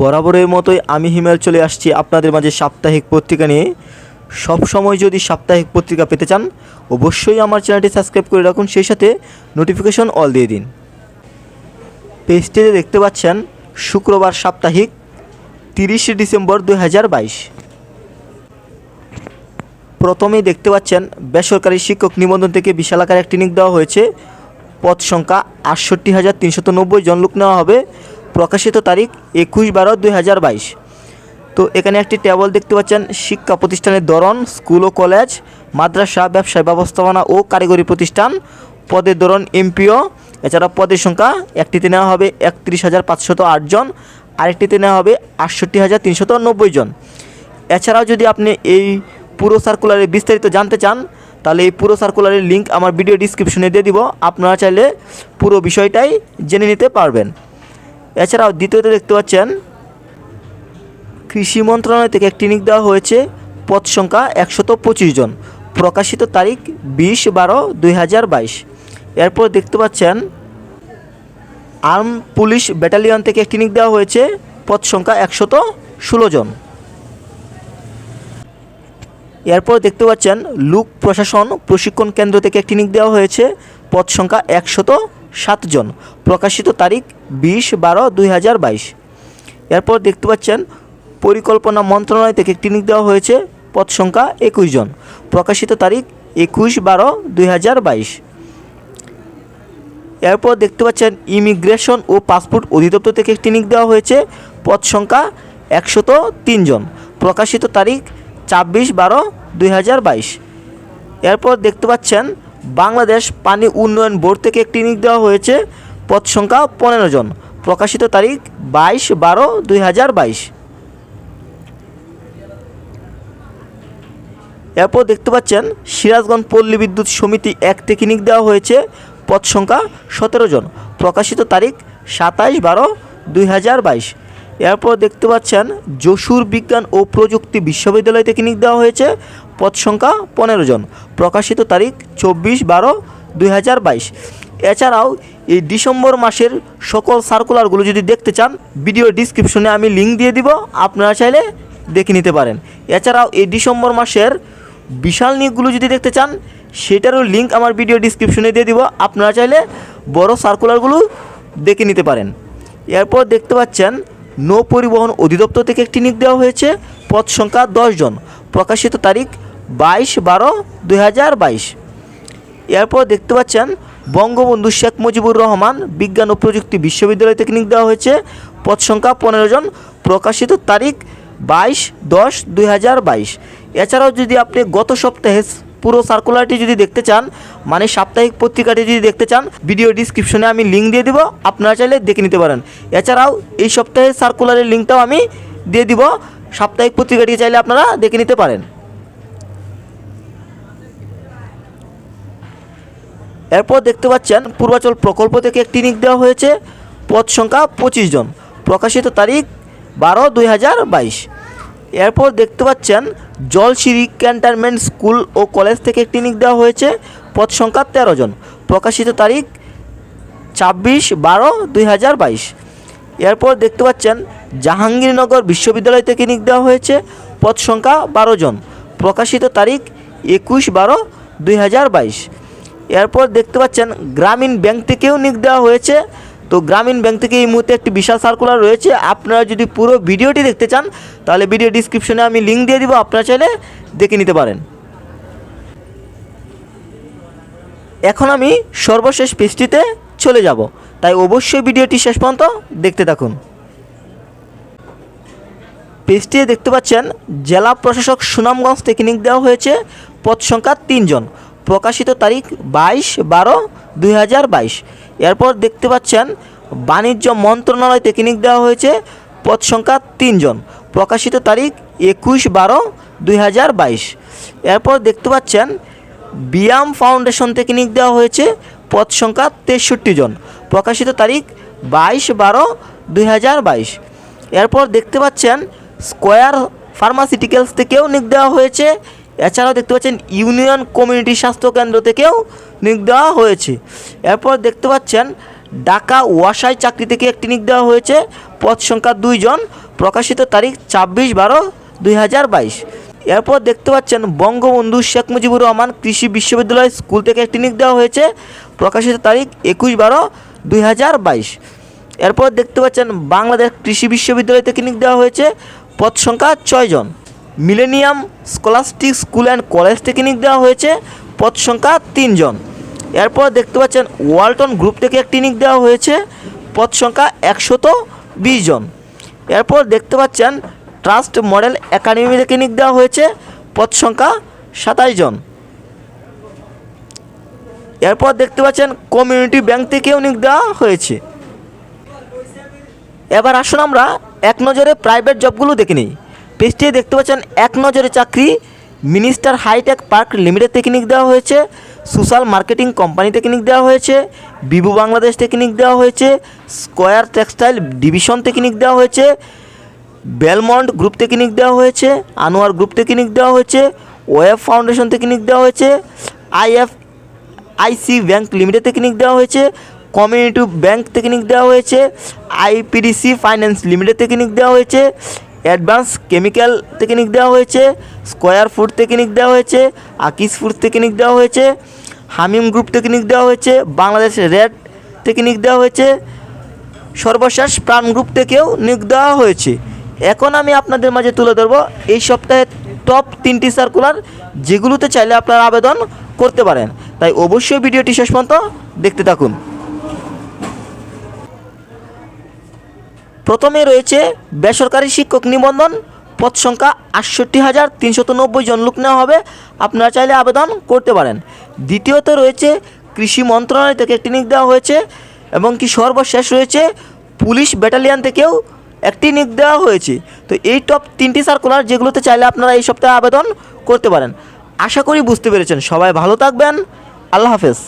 বরাবরের মতোই আমি হিমেল চলে আসছি আপনাদের মাঝে সাপ্তাহিক পত্রিকা নিয়ে। সব সময় যদি সাপ্তাহিক পত্রিকা পেতে চান, অবশ্যই আমার চ্যানেলটি সাবস্ক্রাইব করে রাখুন, সেই সাথে নোটিফিকেশন অল দিয়ে দিন। পেজটিতে দেখতে পাচ্ছেন, শুক্রবার সাপ্তাহিক, তিরিশে ডিসেম্বর দুই হাজার বাইশ। প্রথমেই দেখতে পাচ্ছেন, বেসরকারি শিক্ষক নিবন্ধন থেকে বিশাল আকারে একটি নিক দেওয়া হয়েছে। পদ সংখ্যা আটষট্টি হাজার তিনশত নব্বই জন লোক নেওয়া হবে। প্রকাশিত তারিখ একুশ বারো দুই হাজার বাইশ। তো এখানে একটি টেবল দেখতে পাচ্ছেন, শিক্ষা প্রতিষ্ঠানের ধরন স্কুল ও কলেজ মাদ্রাসা, ব্যবসায় ব্যবস্থাপনা ও কারিগরি প্রতিষ্ঠান, পদের ধরন এমপিও এছাড়া পদের সংখ্যা একটিতে নেওয়া হবে একত্রিশ হাজার পাঁচশত আট জন, আরেকটিতে নেওয়া হবে আটষট্টি হাজার তিনশত নব্বই জন। এছাড়াও যদি আপনি এই পুরো সার্কুলারে বিস্তারিত জানতে চান, তাহলে এই পুরো সার্কুলারের লিঙ্ক আমার ভিডিও ডিসক্রিপশনে দিয়ে দিব। আপনারা চাইলে পুরো বিষয়টাই জেনে নিতে পারবেন। এছাড়াও দ্বিতীয়তে দেখতে পাচ্ছেন, কৃষি মন্ত্রণালয় থেকে একটি নিক দেওয়া হয়েছে, পদ সংখ্যা একশত পঁচিশ জন। প্রকাশিত তারিখ বিশ বারো দুই হাজার বাইশ। এরপর দেখতে পাচ্ছেন, আর্ম পুলিশ ব্যাটালিয়ন থেকে একটি নিক দেওয়া হয়েছে, পদ সংখ্যা একশত ষোলো জন। এরপর দেখতে পাচ্ছেন, লুক প্রশাসন প্রশিক্ষণ কেন্দ্র থেকে একটি নিক দেওয়া হয়েছে, পদ সংখ্যা একশত সাত জন। প্রকাশিত তারিখ বিশ বারো দুই হাজার বাইশ। এরপর দেখতে পাচ্ছেন, পরিকল্পনা মন্ত্রণালয় থেকে একটি দেওয়া হয়েছে, পদ সংখ্যা একুশ জন। প্রকাশিত তারিখ একুশ বারো দুই হাজার বাইশ। এরপর দেখতে পাচ্ছেন, ইমিগ্রেশন ও পাসপোর্ট অধিদপ্তর থেকে একটি দেওয়া হয়েছে, পদ সংখ্যা একশত জন। প্রকাশিত তারিখ ছাব্বিশ বারো দুই হাজার বাইশ। এরপর দেখতে পাচ্ছেন বাংলাদেশ পানি উন্নয়ন বোর্ড থেকে একটি নিক দেওয়া হয়েছে। পদ সংখ্যা পনেরো জন। প্রকাশিত তারিখ বাইশ বারো দুই হাজার বাইশ। এরপর দেখতে পাচ্ছেন, সিরাজগঞ্জ পল্লী বিদ্যুৎ সমিতি এক থেকে নিক দেওয়া হয়েছে। পদ সংখ্যা সতেরো জন। প্রকাশিত তারিখ সাতাইশ বারো দুই হাজার বাইশ। এরপর দেখতে পাচ্ছেন, যশোর বিজ্ঞান ও প্রযুক্তি বিশ্ববিদ্যালয় থেকে নিক দেওয়া হয়েছে। পদ সংখ্যা পনেরো জন। প্রকাশিত তারিখ চব্বিশ বারো দুই এছাড়াও এই ডিসেম্বর মাসের সকল সার্কুলারগুলো যদি দেখতে চান ভিডিও ডিসক্রিপশনে আমি লিঙ্ক দিয়ে দিব, আপনারা চাইলে দেখে নিতে পারেন। এছাড়াও এই ডিসেম্বর মাসের বিশাল নিয়োগগুলো যদি দেখতে চান, সেটারও লিঙ্ক আমার ভিডিও ডিসক্রিপশনে দিয়ে দিব, আপনারা চাইলে বড় সার্কুলারগুলো দেখে নিতে পারেন। এরপর দেখতে পাচ্ছেন, নৌ পরিবহন অধিদপ্তর থেকে একটি নিয়োগ দেওয়া হয়েছে, পদ সংখ্যা জন। প্রকাশিত তারিখ বাইশ বারো দুই হাজার বাইশ। এরপর দেখতে পাচ্ছেন, বঙ্গবন্ধু শেখ মুজিবুর রহমান বিজ্ঞান ও প্রযুক্তি বিশ্ববিদ্যালয় থেকে দেওয়া হয়েছে। পদ সংখ্যা পনেরো জন। প্রকাশিত তারিখ বাইশ দশ দুই হাজার বাইশ। এছাড়াও যদি আপনি গত সপ্তাহে পুরো সার্কুলারটি যদি দেখতে চান মানে সাপ্তাহিক পত্রিকাটি যদি দেখতে চান ভিডিও ডিসক্রিপশনে আমি লিঙ্ক দিয়ে দিব, আপনারা চাইলে দেখে নিতে পারেন। এছাড়াও এই সপ্তাহের সার্কুলারের লিঙ্কটাও আমি দিয়ে দিব, সাপ্তাহিক পত্রিকাটি চাইলে আপনারা দেখে নিতে পারেন। এরপর দেখতে পাচ্ছেন পূর্বাচল প্রকল্প থেকে একটি নিক দেওয়া হয়েছে। পদ সংখ্যা পঁচিশ জন। প্রকাশিত তারিখ বারো দুই হাজার বাইশ। এরপর দেখতে পাচ্ছেন জলসিরি ক্যান্টনমেন্ট স্কুল ও কলেজ থেকে একটি নিক দেওয়া হয়েছে। পদ সংখ্যা তেরো জন। প্রকাশিত তারিখ ছাব্বিশ বারো দুই হাজার বাইশ। এরপর দেখতে পাচ্ছেন জাহাঙ্গীরনগর বিশ্ববিদ্যালয় থেকে নিক দেওয়া হয়েছে। পদ সংখ্যা বারো জন। প্রকাশিত তারিখ একুশ বারো দুই হাজার বাইশ। এরপর দেখতে পাচ্ছেন গ্রামীণ ব্যাংক থেকেও নিক দেওয়া হয়েছে। তো গ্রামীণ ব্যাংক থেকে এই মুহূর্তে একটি বিশাল সার্কুলার রয়েছে। আপনারা যদি পুরো ভিডিওটি দেখতে চান, তাহলে ভিডিও ডিসক্রিপশনে আমি লিঙ্ক দিয়ে দিব, আপনারা চাইলে দেখে নিতে পারেন। এখন আমি সর্বশেষ পেজটিতে চলে যাব। তাই অবশ্যই ভিডিওটি শেষ পর্যন্ত দেখতে থাকুন। পেজটিতে দেখতে পাচ্ছেন, জেলা প্রশাসক সুনামগঞ্জ থেকে নিক দেওয়া হয়েছে। পদ সংখ্যা তিনজন। প্রকাশিত তারিখ বাইশ বারো দুই এরপর দেখতে পাচ্ছেন, বাণিজ্য মন্ত্রণালয় থেকে নিক দেওয়া হয়েছে, পদ সংখ্যা তিনজন। প্রকাশিত তারিখ একুশ বারো দুই এরপর দেখতে পাচ্ছেন, বিয়াম ফাউন্ডেশন থেকে নিক দেওয়া হয়েছে, পদ সংখ্যা তেষট্টি জন। প্রকাশিত তারিখ বাইশ বারো দুই এরপর দেখতে পাচ্ছেন, স্কোয়ার ফার্মাসিউটিক্যালস থেকেও নিক দেওয়া হয়েছে এছাড়াও দেখতে পাচ্ছেন ইউনিয়ন কমিউনিটি স্বাস্থ্য কেন্দ্র থেকেও নিয়োগ দেওয়া হয়েছে। এরপর দেখতে পাচ্ছেন ঢাকা ওয়াসাই চাকরি থেকে একটি নিক দেওয়া হয়েছে। পদ সংখ্যা দুইজন প্রকাশিত তারিখ ছাব্বিশ বারো দুই হাজার বাইশ। এরপর দেখতে পাচ্ছেন বঙ্গবন্ধু শেখ মুজিবুর রহমান কৃষি বিশ্ববিদ্যালয় স্কুল থেকে একটি নিক দেওয়া হয়েছে। প্রকাশিত তারিখ একুশ বারো দুই হাজার বাইশ। এরপর দেখতে পাচ্ছেন বাংলাদেশ কৃষি বিশ্ববিদ্যালয় থেকে নিক দেওয়া হয়েছে। পদ সংখ্যা ছয়জন Millennium Scholastic School and College থেকে নিক দেওয়া হয়েছে, পদ সংখ্যা তিনজন। এরপর দেখতে পাচ্ছেন ওয়ালটন গ্রুপ থেকে একটি নিক দেওয়া হয়েছে, পদ সংখ্যা একশত বিশ জন। এরপর দেখতে পাচ্ছেন ট্রাস্ট মডেল একাডেমি থেকে নিক দেওয়া হয়েছে, পদ সংখ্যা সাতাশ জন। এরপর দেখতে পাচ্ছেন কমিউনিটি ব্যাংক থেকেও নিক দেওয়া হয়েছে। এবার আসুন আমরা এক নজরে প্রাইভেট জবগুলো দেখে নিই। পেজটি দেখতে পাচ্ছেন এক নজরে চাকরি মিনিস্টার হাইটেক পার্ক লিমিটেড থেকে নিক দেওয়া হয়েছে সোশ্যাল মার্কেটিং কোম্পানি থেকে নিক দেওয়া হয়েছে বিভু বাংলাদেশ থেকে নিক দেওয়া হয়েছে স্কয়ার টেক্সটাইল ডিভিশন থেকে নিক দেওয়া হয়েছে বেলমন্ড গ্রুপ থেকে নিক দেওয়া হয়েছে আনোয়ার গ্রুপ থেকে নিক দেওয়া হয়েছে ওয়েব ফাউন্ডেশন থেকে নিক দেওয়া হয়েছে আইএফ আইসি ব্যাংক লিমিটেড থেকে নিক দেওয়া হয়েছে কমিউনিটি ব্যাংক থেকে নিক দেওয়া হয়েছে আইপিডিসি ফাইন্যান্স লিমিটেড থেকে নিক দেওয়া হয়েছে অ্যাডভান্স কেমিক্যাল থেকে নিক দেওয়া হয়েছে, স্কয়ার ফুড থেকে নিক দেওয়া হয়েছে, আকিস ফুড থেকে নিক দেওয়া হয়েছে, হামিম গ্রুপ থেকে নিক দেওয়া হয়েছে, বাংলাদেশ রেড থেকে নিক দেওয়া হয়েছে, সর্বশেষ প্রাণ গ্রুপ থেকেও নিয়োগ দেওয়া হয়েছে। এখন আমি আপনাদের মাঝে তুলে ধরবো, এই সপ্তাহে টপ তিনটি সার্কুলার যেগুলোতে চাইলে আপনারা আবেদন করতে পারেন। তাই অবশ্যই ভিডিওটি শেষ পর্যন্ত দেখতে থাকুন। প্রথমে রয়েছে বেসরকারি শিক্ষক নিবন্ধন, পদ সংখ্যা আটষট্টি হাজার তিনশত নব্বই জন লোক নেওয়া হবে। আপনারা চাইলে আবেদন করতে পারেন। দ্বিতীয়ত রয়েছে কৃষি মন্ত্রণালয় থেকে একটি নিয়োগ দেওয়া হয়েছে এবং কি সর্বশেষ রয়েছে পুলিশ ব্যাটালিয়ান থেকেও একটি নিয়োগ দেওয়া হয়েছে। তো এই টপ তিনটি সার্কুলার যেগুলোতে চাইলে আপনারা এই সপ্তাহে আবেদন করতে পারেন। আশা করি বুঝতে পেরেছেন। সবাই ভালো থাকবেন। আল্লাহ হাফেজ।